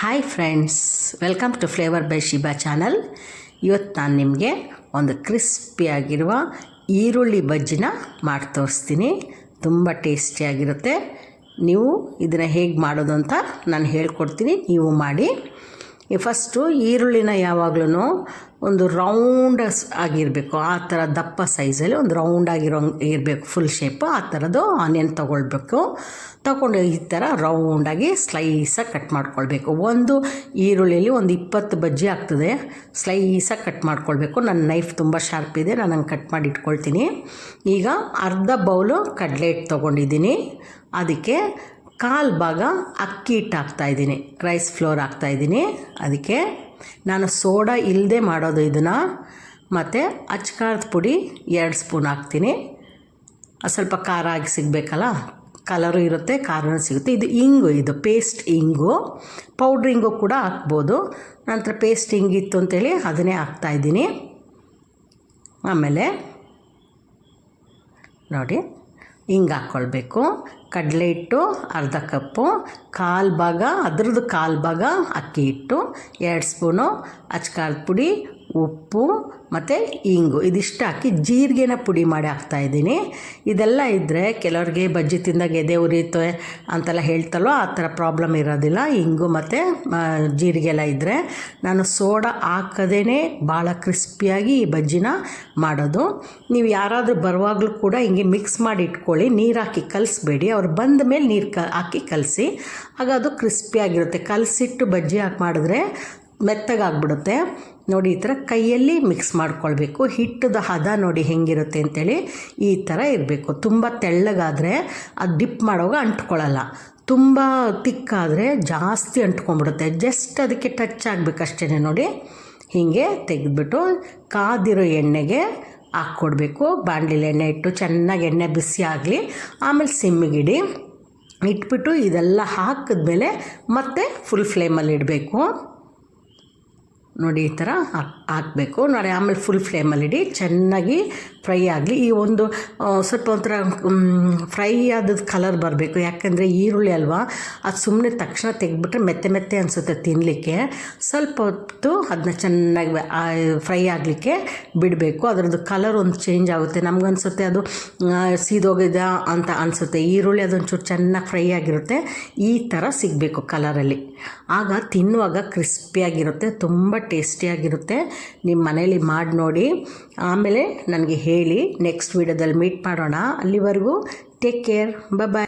Hi friends welcome to flavour by Shiba channel ಇವತ್ತು ನಾನು ನಿಮಗೆ ಒಂದು ಕ್ರಿಸ್ಪಿಯಾಗಿರುವ ಈರುಳ್ಳಿ ಬಜ್ಜಿನ ಮಾಡಿ ತೋರಿಸ್ತೀನಿ. ತುಂಬ ಟೇಸ್ಟಿಯಾಗಿರುತ್ತೆ ನೀವು ಇದನ್ನು ಹೇಗೆ ಮಾಡೋದು ಅಂತ ನಾನು ಹೇಳ್ಕೊಡ್ತೀನಿ. ನೀವು ಮಾಡಿ. ಫಸ್ಟು ಈರುಳ್ಳಿನ ಯಾವಾಗಲೂ ಒಂದು ರೌಂಡ್ ಆಗಿರಬೇಕು. ಆ ಥರ ದಪ್ಪ ಸೈಜಲ್ಲಿ ಒಂದು ರೌಂಡ್ ಆಗಿರೋ ಇರಬೇಕು ಫುಲ್ ಶೇಪು ಆ ಥರದ್ದು ಆನಿಯನ್ ತೊಗೊಳ್ಬೇಕು. ತಗೊಂಡು ಈ ಥರ ರೌಂಡಾಗಿ ಸ್ಲೈಸಾಗಿ ಕಟ್ ಮಾಡ್ಕೊಳ್ಬೇಕು. ಒಂದು ಈರುಳ್ಳಿಯಲ್ಲಿ ಒಂದು ಇಪ್ಪತ್ತು ಬಜ್ಜಿ ಆಗ್ತದೆ. ಸ್ಲೈಸಾಗಿ ಕಟ್ ಮಾಡ್ಕೊಳ್ಬೇಕು. ನನ್ನ ನೈಫ್ ತುಂಬ ಶಾರ್ಪ್ ಇದೆ. ನಾನು ಹಂಗೆ ಕಟ್ ಮಾಡಿ ಇಟ್ಕೊಳ್ತೀನಿ. ಈಗ ಅರ್ಧ ಬೌಲು ಕಡಲೆ ಹಿಟ್ಟು ತೊಗೊಂಡಿದ್ದೀನಿ. ಅದಕ್ಕೆ ಕಾಲು ಭಾಗ ಅಕ್ಕಿ ಹಿಟ್ಟು ಹಾಕ್ತಾಯಿದ್ದೀನಿ ರೈಸ್ ಫ್ಲೋರ್ ಹಾಕ್ತಾಯಿದ್ದೀನಿ ಅದಕ್ಕೆ ನಾನು ಸೋಡಾ ಇಲ್ಲದೆ ಮಾಡೋದು ಇದನ್ನು. ಮತ್ತು ಅಚ್ಕಾರದ ಪುಡಿ ಎರಡು ಸ್ಪೂನ್ ಹಾಕ್ತೀನಿ. ಸ್ವಲ್ಪ ಖಾರ ಆಗಿ ಸಿಗಬೇಕಲ್ಲ? ಕಲರು ಇರುತ್ತೆ, ಖಾರನೂ ಸಿಗುತ್ತೆ. ಇದು ಇಂಗು, ಇದು ಪೇಸ್ಟ್ ಇಂಗು. ಪೌಡ್ರ್ ಇಂಗು ಕೂಡ ಹಾಕ್ಬೋದು. ನಂತರ ಪೇಸ್ಟ್ ಹಿಂಗಿತ್ತು ಅಂತೇಳಿ ಅದನ್ನೇ ಹಾಕ್ತಾಯಿದ್ದೀನಿ ಆಮೇಲೆ ನೋಡಿ. ಹಿಂಗೆ ಹಾಕ್ಕೊಳ್ಬೇಕು ಕಡಲೆ ಹಿಟ್ಟು, ಅರ್ಧ ಕಪ್ಪು ಕಾಲು ಭಾಗ ಅದ್ರದ್ದು ಕಾಲು ಭಾಗ ಅಕ್ಕಿ ಹಿಟ್ಟು, ಎರಡು ಸ್ಪೂನು ಅಚ್ಕಾರದ ಪುಡಿ ಉಪ್ಪು ಮತ್ತು ಇಂಗು. ಇದಿಷ್ಟು ಹಾಕಿ ಜೀರಿಗೆನ ಪುಡಿ ಮಾಡಿ ಹಾಕ್ತಾಯಿದ್ದೀನಿ ಇದೆಲ್ಲ ಇದ್ದರೆ ಕೆಲವ್ರಿಗೆ ಬಜ್ಜಿ ತಿಂದಾಗ ಎದೆ ಉರಿಯುತ್ತೆ ಅಂತೆಲ್ಲ ಹೇಳ್ತಲ್ಲೋ ಆ ಥರ ಪ್ರಾಬ್ಲಮ್ ಇರೋದಿಲ್ಲ. ಇಂಗು ಮತ್ತು ಜೀರಿಗೆ ಎಲ್ಲ ಇದ್ದರೆ ನಾನು ಸೋಡಾ ಹಾಕದೇ ಭಾಳ ಕ್ರಿಸ್ಪಿಯಾಗಿ ಈ ಬಜ್ಜಿನ ಮಾಡೋದು. ನೀವು ಯಾರಾದರೂ ಬರುವಾಗಲೂ ಕೂಡ ಹಿಂಗೆ ಮಿಕ್ಸ್ ಮಾಡಿ ಇಟ್ಕೊಳ್ಳಿ. ನೀರು ಹಾಕಿ ಕಲಿಸ್ಬೇಡಿ. ಅವ್ರು ಬಂದ ಮೇಲೆ ನೀರು ಕ, ಹಾಕಿ ಕಲಸಿ. ಆಗ ಅದು ಕ್ರಿಸ್ಪಿಯಾಗಿರುತ್ತೆ. ಕಲಸಿಟ್ಟು ಬಜ್ಜಿ ಹಾಕಿ ಮಾಡಿದ್ರೆ ಮೆತ್ತಗಾಗ್ಬಿಡುತ್ತೆ. ನೋಡಿ, ಈ ಥರ ಕೈಯಲ್ಲಿ ಮಿಕ್ಸ್ ಮಾಡ್ಕೊಳ್ಬೇಕು. ಹಿಟ್ಟದ ಹದ ನೋಡಿ ಹೆಂಗಿರುತ್ತೆ ಅಂತೇಳಿ ಈ ಥರ ಇರಬೇಕು. ತುಂಬ ತೆಳ್ಳಗಾದರೆ ಅದು ಡಿಪ್ ಮಾಡೋವಾಗ ಅಂಟ್ಕೊಳ್ಳಲ್ಲ. ತುಂಬ ತಿಕ್ಕಾದರೆ ಜಾಸ್ತಿ ಅಂಟ್ಕೊಂಡ್ಬಿಡುತ್ತೆ. ಜಸ್ಟ್ ಅದಕ್ಕೆ ಟಚ್ ಆಗಬೇಕಷ್ಟೇ ನೋಡಿ. ಹೀಗೆ ತೆಗೆದ್ಬಿಟ್ಟು ಕಾದಿರೋ ಎಣ್ಣೆಗೆ ಹಾಕ್ಕೊಡ್ಬೇಕು. ಬಾಂಡ್ಲಿಲಿ ಎಣ್ಣೆ ಇಟ್ಟು ಚೆನ್ನಾಗಿ ಎಣ್ಣೆ ಬಿಸಿ ಆಗಲಿ, ಆಮೇಲೆ ಸಿಮ್ಮಿಗಿಡಿ ಇಟ್ಬಿಟ್ಟು ಇದೆಲ್ಲ ಹಾಕಿದ್ಮೇಲೆ ಮತ್ತೆ ಫುಲ್ ಫ್ಲೇಮಲ್ಲಿ ಇಡಬೇಕು. ನೋಡಿ ಈ ಥರ ಹಾಕ್ ಹಾಕಬೇಕು. ನೋಡಿ ಆಮೇಲೆ ಫುಲ್ ಫ್ಲೇಮಲ್ಲಿಡಿ ಚೆನ್ನಾಗಿ ಫ್ರೈ ಆಗಲಿ, ಈ ಒಂದು ಸ್ವಲ್ಪ ಒಂಥರ ಫ್ರೈ ಆದದ್ದು ಕಲರ್ ಬರಬೇಕು. ಯಾಕಂದರೆ ಈರುಳ್ಳಿ ಅಲ್ವಾ, ಅದು ಸುಮ್ಮನೆ ತಕ್ಷಣ ತೆಗೆದ್ಬಿಟ್ರೆ ಮೆತ್ತೆ ಮೆತ್ತೆ ಅನಿಸುತ್ತೆ ತಿನ್ನಲಿಕ್ಕೆ ಸ್ವಲ್ಪ ಹೊತ್ತು ಅದನ್ನ ಚೆನ್ನಾಗಿ ಫ್ರೈ ಆಗಲಿಕ್ಕೆ ಬಿಡಬೇಕು. ಅದರದ್ದು ಕಲರ್ ಒಂದು ಚೇಂಜ್ ಆಗುತ್ತೆ. ನಮಗನ್ಸುತ್ತೆ ಅದು ಸೀದೋಗಿದೆ ಅಂತ ಅನಿಸುತ್ತೆ. ಈರುಳ್ಳಿ ಅದೊಂಚೂರು ಚೆನ್ನಾಗಿ ಫ್ರೈ ಆಗಿರುತ್ತೆ. ಈ ಥರ ಸಿಗಬೇಕು ಕಲರಲ್ಲಿ ಆಗ ತಿನ್ನುವಾಗ ಕ್ರಿಸ್ಪಿಯಾಗಿರುತ್ತೆ ತುಂಬ ಟೇಸ್ಟಿಯಾಗಿರುತ್ತೆ ನಿಮ್ಮ ಮನೇಲಿ ಮಾಡಿ ನೋಡಿ ಆಮೇಲೆ ನನಗೆ ಹೇಳಿ ನೆಕ್ಸ್ಟ್ ವೀಡಿಯೋದಲ್ಲಿ ಮೀಟ್ ಮಾಡೋಣ. ಅಲ್ಲಿವರೆಗೂ ಟೇಕ್ ಕೇರ್ ಬಾಯ್